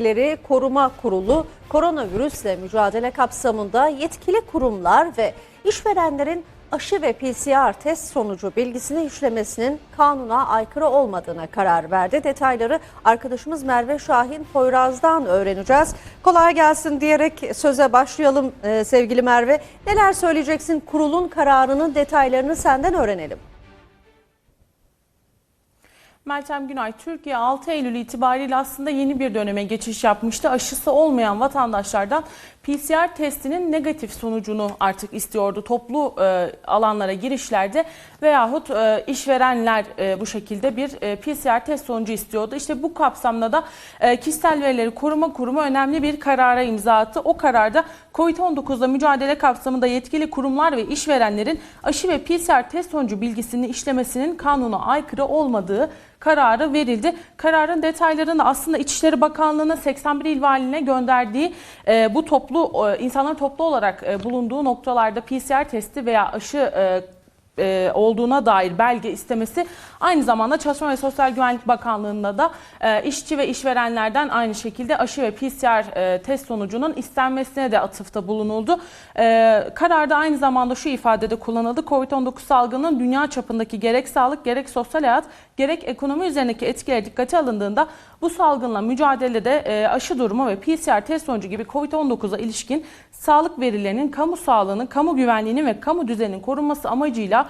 Bilgileri Koruma Kurulu koronavirüsle mücadele kapsamında yetkili kurumlar ve işverenlerin aşı ve PCR test sonucu bilgisini işlemesinin kanuna aykırı olmadığına karar verdi. Detayları arkadaşımız Merve Şahin Poyraz'dan öğreneceğiz. Kolay gelsin diyerek söze başlayalım e, sevgili Merve. Neler söyleyeceksin? Kurulun kararının detaylarını senden öğrenelim. Meltem Günay, Türkiye 6 Eylül itibariyle aslında yeni bir döneme geçiş yapmıştı. Aşısı olmayan vatandaşlardan PCR testinin negatif sonucunu artık istiyordu. Toplu e, alanlara girişlerde veyahut e, işverenler e, bu şekilde bir e, PCR test sonucu istiyordu. İşte bu kapsamda da e, Kişisel Verileri Koruma Kurumu önemli bir karara imza attı. O kararda COVID-19'la mücadele kapsamında yetkili kurumlar ve işverenlerin aşı ve PCR test sonucu bilgisini işlemesinin kanuna aykırı olmadığı kararı verildi. Kararın detaylarını aslında İçişleri Bakanlığı'nın 81 il valine gönderdiği e, bu toplu e, insanların toplu olarak e, bulunduğu noktalarda PCR testi veya aşı e, e, olduğuna dair belge istemesi aynı zamanda Çalışma ve Sosyal Güvenlik Bakanlığı'nda da e, işçi ve işverenlerden aynı şekilde aşı ve PCR e, test sonucunun istenmesine de atıfta bulunuldu. Kararda aynı zamanda şu ifadede kullanıldı. Covid-19 salgının dünya çapındaki gerek sağlık gerek sosyal hayat gerek ekonomi üzerindeki etkileri dikkate alındığında bu salgınla mücadelede aşı durumu ve PCR test sonucu gibi COVID-19'a ilişkin sağlık verilerinin kamu sağlığının, kamu güvenliğinin ve kamu düzeninin korunması amacıyla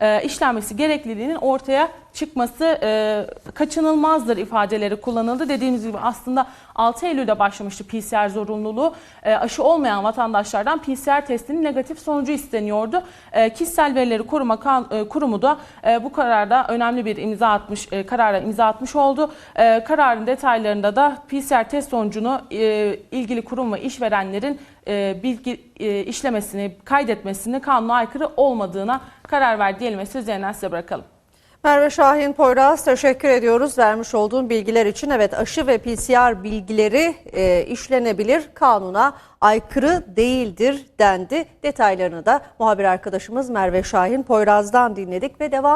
e, işlenmesi gerekliliğinin ortaya çıkması e, kaçınılmazdır ifadeleri kullanıldı. Dediğimiz gibi aslında 6 Eylül'de başlamıştı PCR zorunluluğu. E, aşı olmayan vatandaşlardan PCR testinin negatif sonucu isteniyordu. E, Kişisel Verileri Koruma Kan- e, Kurumu da e, bu kararda önemli bir imza atmış, e, karara imza atmış oldu. E, kararın detaylarında da PCR test sonucunu e, ilgili kurum ve işverenlerin e, bilgi e, işlemesini, kaydetmesini kanuna aykırı olmadığına karar verdi söz yeniden size bırakalım. Merve Şahin Poyraz teşekkür ediyoruz vermiş olduğun bilgiler için. Evet aşı ve PCR bilgileri e, işlenebilir kanuna aykırı değildir dendi. Detaylarını da muhabir arkadaşımız Merve Şahin Poyraz'dan dinledik ve devam